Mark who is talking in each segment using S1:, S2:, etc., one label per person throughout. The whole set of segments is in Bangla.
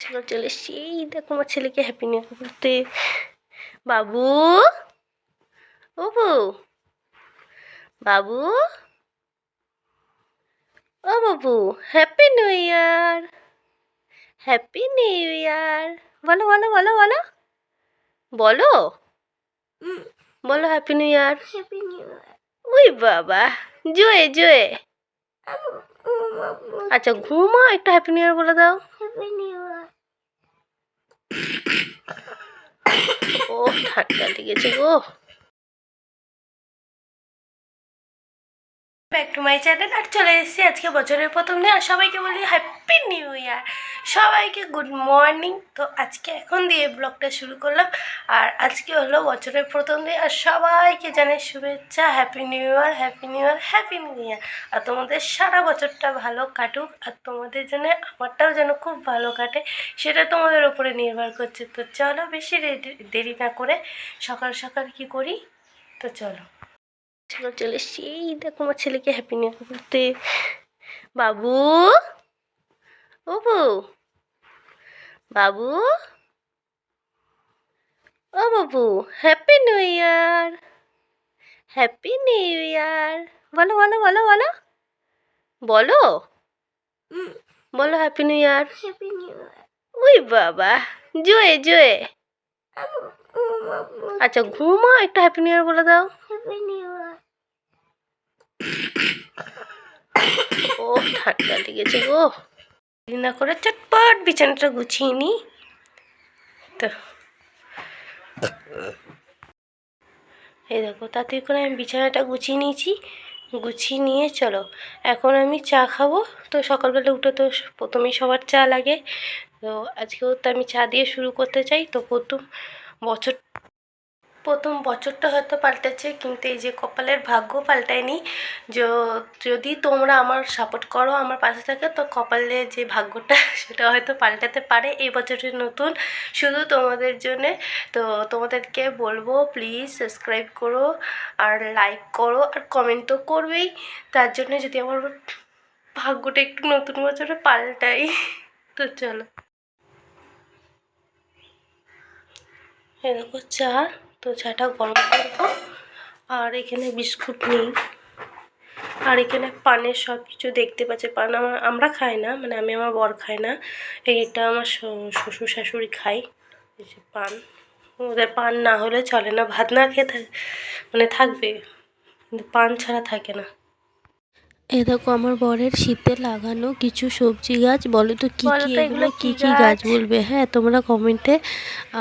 S1: ছেলে চলে এসছি। এই দেখো আমার ছেলেকে হ্যাপি নিউ ইয়ার বলতে বাবু? ও বউ? বাবু? ও বাবু happy new year happy new year বলো বলো বলো বলো। বলো? বলো happy new year
S2: happy new year
S1: ওই বাবা জোয়ে জোয়ে। আচ্ছা ঘুমা একটু হ্যাপি নিউ ইয়ার বলে দাও। ও ঠান্ডা লেগেছে go back to my channel আর চলে এসেছি আজকে বছরের প্রথম দিন। আর সবাইকে বলি হ্যাপি নিউ ইয়ার সবাইকে গুড মর্নিং তো আজকে এখন দিয়ে ব্লগটা শুরু করলাম। আর আজকে হলো বছরের প্রথম দিন। আর সবাইকে জানাই শুভেচ্ছা। Happy new year happy new year happy new year আর তোমাদের সারা বছরটা ভালো কাটুক। আর তোমাদের জন্য আমারটাও যেন খুব ভালো কাটে। সেটা তোমাদের ওপরে নির্ভর করছে। তো চলো বেশি দেরি না করে সকাল সকাল কি করি? তো চলো। চলো চলে এসছি। এই দেখো আমার ছেলেকে হ্যাপি নিউ ইয়ার বলতে বাবু? ও বউ? বাবু? ও বাবু happy new year happy new year বলো বলো বলো বলো। বলো। বলো happy new year
S2: happy new year
S1: ওই বাবা জোয়ে জোয়ে। আচ্ছা ঘুমা একটু হ্যাপি নিউ ইয়ার বলে দাও।
S2: হ্যাপি নিউ ইয়ার
S1: ও ঠান্ডা লেগেছে গো। না করে চটপট বিছানাটা গুছিয়ে নিই তো। এই দেখো, তাতে করে আমি বিছানাটা গুছিয়ে নিয়েছি। গুছিয়ে নিয়ে চলো, এখন আমি চা খাব। তো সকালবেলা উঠে তো প্রথমেই সবার চা লাগে। তো আজকেও তো আমি চা দিয়ে শুরু করতে চাই। তো প্রথম বছর প্রথম বছরটা হয়তো পাল্টেছে, কিন্তু এই যে কপালের ভাগ্য পাল্টায়নি। যদি তোমরা আমার সাপোর্ট করো, আমার পাশে থাকে, তো কপালে যে ভাগ্যটা, সেটা হয়তো পাল্টাতে পারে। এই বছরের নতুন, শুধু তোমাদের জন্যে। তো তোমাদেরকে বলব প্লিজ সাবস্ক্রাইব করো আর লাইক করো আর কমেন্ট তো করবেই। তার জন্য যদি আমার ভাগ্যটা একটু নতুন বছরে পাল্টাই, তো চলো। এরকম চা। তো চাটা গরম করব আর এখানে বিস্কুট নেই। আর এখানে পানের সব কিছু দেখতে পাচ্ছে। পান আমার, আমরা খাই না মানে আমি আমার বর খাই না। এটা আমার শ্বশুর শাশুড়ি খাই যে পান। ওদের পান না হলে চলে না। ভাত না খেয়ে মানে থাকবে। কিন্তু পান ছাড়া থাকে না। এ দেখো আমার বরের শীতে লাগানো কিছু সবজি গাছ। বলো তো কি কি? এগুলো কি
S2: কি
S1: গাছ? বলবে? হ্যাঁ তোমরা কমেন্টে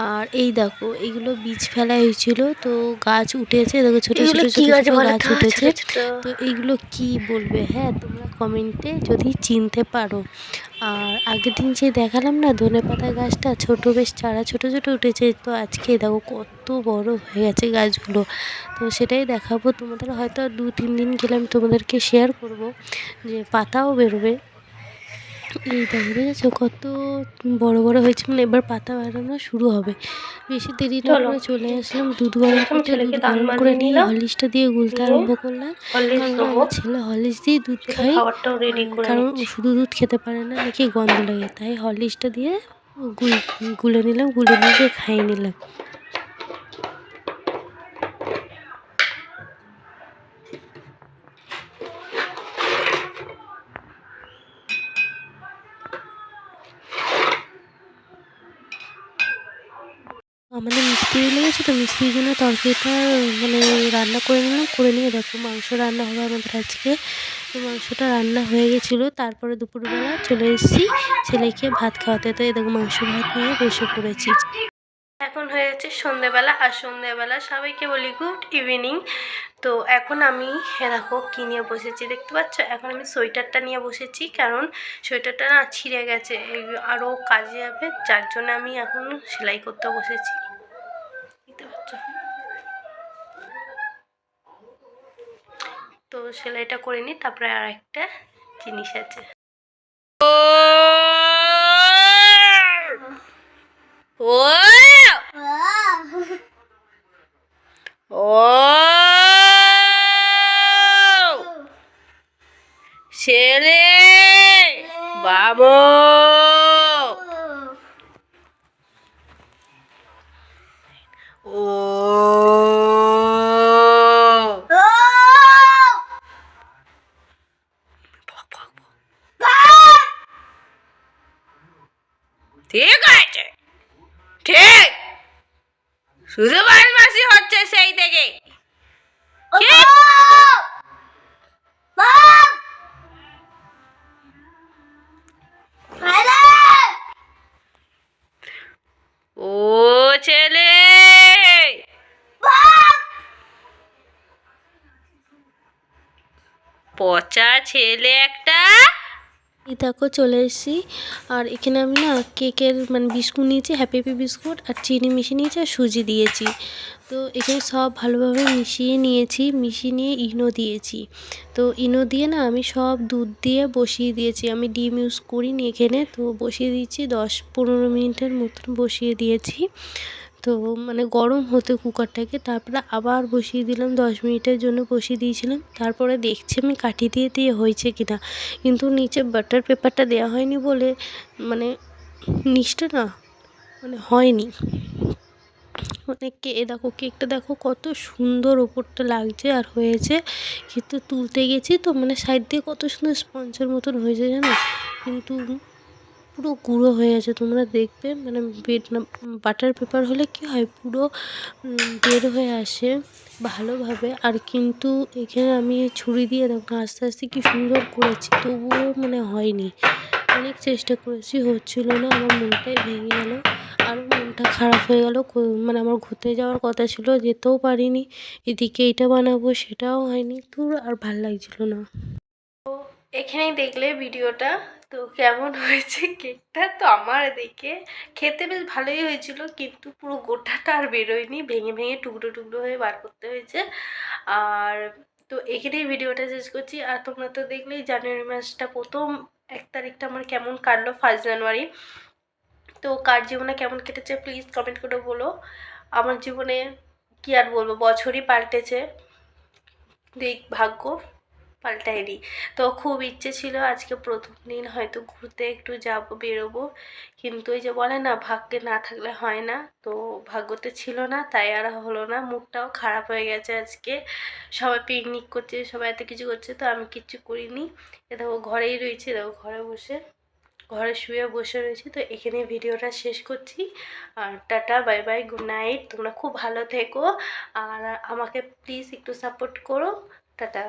S1: আর এই দেখো এগুলো বীজ ফেলা হয়েছিল তো গাছ উঠেছে। দেখো ছোট ছোট ছোটো
S2: গাছ
S1: উঠেছে। তো এগুলো কি বলবে? হ্যাঁ তোমরা কমেন্টে যদি চিনতে পারো। আর আগের দিন যে দেখালাম না ধনে পাতা গাছটা, ছোটো বেশ চারা ছোট ছোট উঠেছে। তো আজকে দেখো কত বড় হয়ে গেছে গাছগুলো। তো সেটাই দেখাবো। তোমাদের হয়তো দু তিন দিন গেলে আমি তোমাদেরকে শেয়ার করব যে পাতাও বেরোবে। এই দেখো দেখেছ কত বড় বড় হয়েছে মানে এবার পাতা বেরোনো শুরু হবে। বেশি দেরি না। করে চলে আসলাম দুধ গরম করতে দুধ গরম করে নিয়ে। হরলিক্সটা দিয়ে গুলতে আরম্ভ করলাম। কারণ আমার ছেলে হরলিক্স দিয়ে দুধ খাই কারণ শুধু দুধ খেতে পারে না নাকি গন্ধ লাগে। তাই হরলিক্সটা দিয়ে গুলে নিলাম গুলে নিয়ে খাইয়ে নিলাম। আমাদের মিস্ত্রি লেগেছে তো মিস্ত্রির জন্য তরকারিটা মানে রান্না করে নিলাম। করে নিয়ে দেখো মাংস রান্না হবে আমাদের আজকে। তো মাংসটা রান্না হয়ে গেছিল, তারপরে দুপুরবেলা চলে এসেছি ছেলেকে ভাত খাওয়াতে। তো দেখো মাংস ভাত নিয়ে বসে পড়েছি। এখন হয়ে হয়েছে সন্ধেবেলা আর সন্ধেবেলা সবাইকে বলি গুড ইভিনিং। তো এখন আমি হ্যাঁ দেখো কী নিয়ে বসেছি দেখতে পাচ্ছ? এখন আমি সোয়েটারটা নিয়ে বসেছি কারণ সোয়েটারটা না ছিঁড়ে গেছে আরও কাজে যাবে। যার জন্য আমি এখন সেলাই করতে বসেছি। তো সেলাইটা করে নিই তারপরে আর একটা জিনিস আছে। ও ও! ছেলে বাবু!
S3: ঠিক আছে। ঠিক। শুধু বদমাসি হচ্ছে সেই থেকে ও ছেলে! পচা ছেলে একটা দেখো চলে এসেছি। আর এখানে আমি না কেকের মানে বিস্কুট নিয়েছি হ্যাপি হ্যাপি বিস্কুট আর চিনি মিশিয়ে নিয়েছি আর সুজি দিয়েছি। তো এখানে সব ভালোভাবে মিশিয়ে নিয়েছি, মিশিয়ে নিয়ে ইনো দিয়েছি। তো ইনো দিয়ে না আমি সব দুধ দিয়ে বসিয়ে দিয়েছি। আমি ডিম ইউজ করিনি এখানে, তো বসিয়ে দিয়েছি দশ পনেরো মিনিটের মতন বসিয়ে দিয়েছি। তো মানে গরম হতে কুকারটাকে তারপরে আবার বসিয়ে দিলাম, দশ মিনিটের জন্য বসিয়ে দিয়েছিলাম। তারপরে দেখছি আমি কাঠি দিয়ে দিয়ে হয়েছে কি না কিন্তু নিচে বাটার পেপারটা দেওয়া হয়নি বলে মানে নিচটা না মানে হয়নি। মানে কে দেখো কেকটা দেখো কত সুন্দর ওপরটা লাগছে আর হয়েছে। কিন্তু তুলতে গেছি তো মানে সাইড দিয়ে কত সুন্দর স্পঞ্জের মতন হয়েছে জানো? কিন্তু পুরো গুঁড়ো হয়ে আছে, তোমরা দেখবে। মানে বেড বাটার পেপার হলে কি হয়, পুরো বের হয়ে আসে ভালোভাবে। আর কিন্তু এখানে আমি ছুরি দিয়ে দেখো, আস্তে আস্তে কি সুন্দর করেছি, তবুও মানে হয়নি। অনেক চেষ্টা করেছি, হচ্ছিল না, আমার মনটাই ভেঙে গেল। আরও মনটা খারাপ হয়ে গেল মানে আমার ঘুরতে যাওয়ার কথা ছিল, যেতেও পারিনি। এদিকে এটা বানাবো, সেটাও হয়নি তো আর ভালো লাগছিল না। তো এখানেই দেখলে ভিডিওটা। তো কেমন হয়েছে কেকটা? তো আমার দেখে খেতে বেশ ভালোই হয়েছিল, কিন্তু পুরো গোটাটা আর বেরোয়নি, ভেঙে ভেঙে টুকরো টুকরো হয়ে বার করতে হয়েছে। আর তো এখানেই ভিডিওটা শেষ করছি। আর তোমরা তো দেখলেই জানুয়ারি মাসটা প্রথম এক তারিখটা আমার কেমন কাটলো ফার্স্ট জানুয়ারি তো কার জীবনে কেমন কেটেছে প্লিজ কমেন্ট করে বলো। আমার জীবনে কি আর বলব, বছরই পাল্টেছে। দেখ ভাগ্য। পাল্টায়নি। তো খুব ইচ্ছে ছিল আজকে প্রথম দিন হয়তো ঘুরতে একটু যাব, বেরোবো। কিন্তু ওই যে বলে না, ভাগ্যে না থাকলে হয় না। তো ভাগ্যতে ছিল না, তাই আর হলো না। মুডটাও খারাপ হয়ে গেছে আজকে। সবাই পিকনিক করছে, সবাই এত কিছু করছে, তো আমি কিচ্ছু করিনি। এ দেখো ঘরেই রয়েছে, দেখো ঘরে বসে, ঘরে শুয়ে বসে রয়েছি। তো এখানে ভিডিওটা শেষ করছি। আর টাটা, বাই বাই, গুড নাইট। তোমরা খুব ভালো থেকো। আর আমাকে প্লিজ একটু সাপোর্ট করো। টাটা।